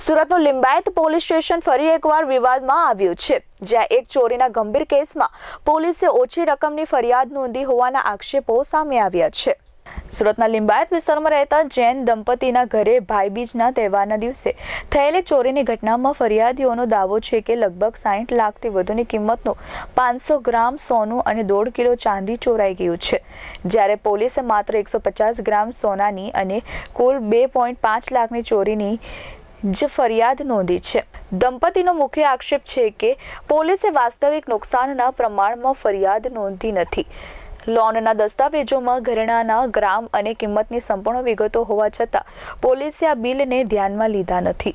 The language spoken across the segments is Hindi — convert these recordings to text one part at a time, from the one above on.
સુરતનું લિંબાયત પોલીસ સ્ટેશન ફરી એકવાર વિવાદમાં આવ્યું છે, જ્યાં એક ચોરીના ગંભીર કેસમાં પોલીસે ઓછી રકમની ફરિયાદ નોંધી હોવાના આક્ષેપો સામે આવ્યા છે. સુરતના લિંબાયત વિસ્તારમાં રહેતા જૈન દંપતીના ઘરે ભાઈબીજના તહેવારના દિવસે થયેલી ચોરીની ઘટનામાં ફરિયાદીઓનો દાવો છે કે લગભગ સાઠ લાખથી વધુની કિંમતનું પાંચસો ગ્રામ સોનું અને દોઢ કિલો ચાંદી ચોરાઈ ગયું છે. જ્યારે પોલીસે માત્ર એકસો પચાસ ગ્રામ સોનાની અને કુલ બે પોઈન્ટ પાંચ લાખની ચોરીની જ ફરિયાદ નોંધી છે. દંપતીનો મુખ્ય આક્ષેપ છે કે પોલીસે વાસ્તવિક નુકસાનના પ્રમાણમાં ફરિયાદ નોંધી નથી. લોનના દસ્તાવેજોમાં ઘરેણાના ગ્રામ અને કિંમતની સંપૂર્ણ વિગતો હોવા છતાં પોલીસે આ બિલને ધ્યાનમાં લીધા નથી.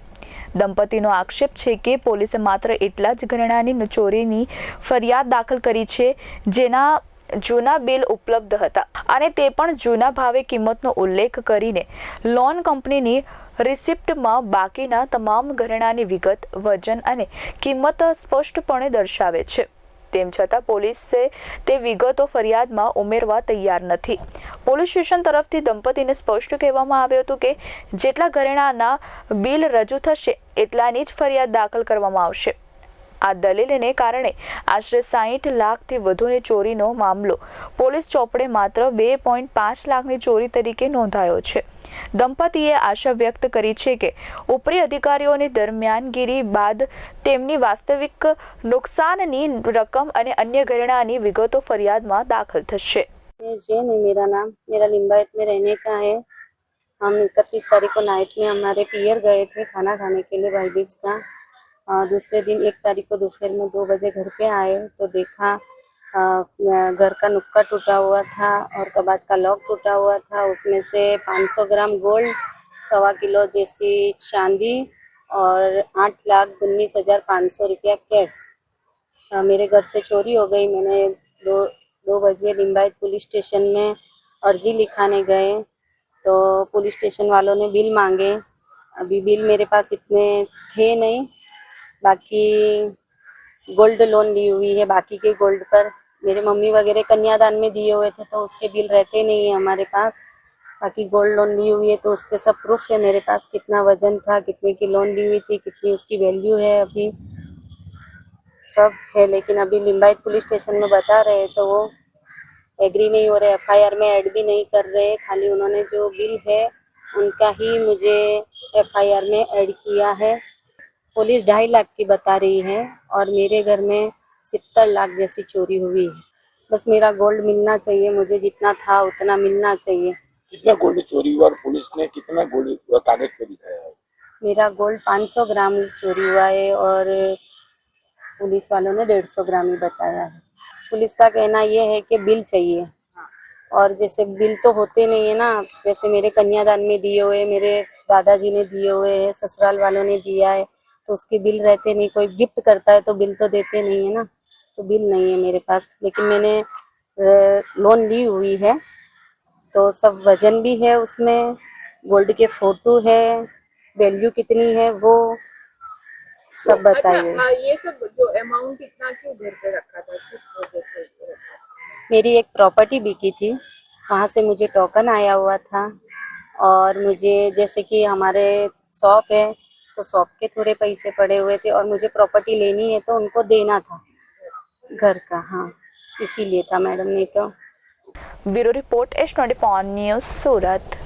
દંપતીનો આક્ષેપ છે કે પોલીસે માત્ર એટલા જ ઘરેણાની ચોરીની ફરિયાદ દાખલ કરી છે જેના જૂના બિલ ઉપલબ્ધ હતા અને તે પણ જૂના ભાવે કિંમતનો ઉલ્લેખ કરીને લોન કંપનીની રિસિપ્ટમાં બાકીના તમામ ઘરેણાની વિગત, વજન અને કિંમત સ્પષ્ટપણે દર્શાવે છે. તેમ છતાં પોલીસે તે વિગતો ફરિયાદમાં ઉમેરવા તૈયાર નથી. પોલીસ સ્ટેશન તરફથી દંપતીને સ્પષ્ટ કહેવામાં આવ્યું હતું કે જેટલા ઘરેણાના બિલ રજૂ થશે એટલાની જ ફરિયાદ દાખલ કરવામાં આવશે. આ દલીલને કારણે આશરે સાહીઠ લાખથી વધુની ચોરીનો મામલો પોલીસ ચોપડે માત્ર બે પોઈન્ટ પાંચ લાખની ચોરી તરીકે નોંધાયો છે દંપતીએ આશા વ્યક્ત કરી છે કે ઉપરી અધિકારીઓની દરમિયાનગીરી બાદ તેમની વાસ્તવિક નુકસાનની રકમ અને અન્ય ઘરેણાની વિગતો ફરિયાદમાં દાખલ થશે ये जैन है मेरा नाम मेरा लिम्बायत में रहने का है हम इकतीस तारीख को नाइट में हमारे पियर गए थे खाना खाने के लिए भाई बीज का दूसरे दिन एक तारीख को दोपहर में दो बजे घर पे आए तो देखा घर का नुक्का टूटा हुआ था और कबाट का लॉक टूटा हुआ था। उसमें से 500 ग्राम गोल्ड, सवा किलो जैसी चांदी और आठ लाख उन्नीस हज़ार पाँच सौ रुपया कैश। मेरे घर से चोरी हो गई। मैंने दो दो बजे लिम्बायत पुलिस स्टेशन में अर्जी लिखाने गए तो पुलिस स्टेशन वालों ने बिल मांगे। अभी बिल मेरे पास इतने थे नहीं बाकी गोल्ड लोन ली हुई है, बाकी के गोल्ड पर मेरे मम्मी वगैरह कन्यादान में दिए हुए थे तो उसके बिल रहते नहीं है हमारे पास। बाकी गोल्ड लोन ली हुई है तो उसके सब प्रूफ है मेरे पास, कितना वज़न था, कितने की लोन ली हुई थी, कितनी उसकी वैल्यू है अभी। सब है, लेकिन अभी लिम्बायत पुलिस स्टेशन में बता रहे हैं तो वो एग्री नहीं हो रहे एफआईआर में ऐड भी नहीं कर रहे, खाली उन्होंने जो बिल है, उनका ही मुझे एफआईआर में ऐड किया है। पुलिस ढाई लाख की बता रही है और मेरे घर में सत्तर लाख जैसी चोरी हुई है। बस मेरा गोल्ड मिलना चाहिए मुझे जितना था उतना मिलना चाहिए। कितना गोल्ड चोरी हुआ और पुलिस ने कितना गोल्ड कागज़ पे दिखाया है? मेरा गोल्ड 500 ग्राम चोरी हुआ है और पुलिस वालों ने 150 ग्राम ही बताया है। पुलिस का कहना ये है कि बिल चाहिए। और जैसे बिल तो होते नहीं है ना जैसे मेरे कन्यादान में दिए हुए मेरे दादाजी ने दिए हुए है ससुराल वालों ने दिया है तो उसके बिल रहते नहीं कोई गिफ्ट करता है तो बिल तो देते नहीं है ना तो बिल नहीं है मेरे पास लेकिन मैंने लोन ली हुई है तो सब वज़न भी है उसमें गोल्ड के फ़ोटो है वैल्यू कितनी है वो सब तो बताइए अच्छा, ये सब जो अमाउंट इतना क्यों घर पे रखा था किस वजह से रखा था? मेरी एक प्रॉपर्टी बिकी थी वहाँ से मुझे टोकन आया हुआ था और मुझे जैसे कि हमारे शॉप है तो शॉप के थोड़े पैसे पड़े हुए थे और मुझे प्रॉपर्टी लेनी है तो उनको देना था। घर का हाँ इसीलिए था मैडम ने तो। Bureau report, S twenty news, Surat.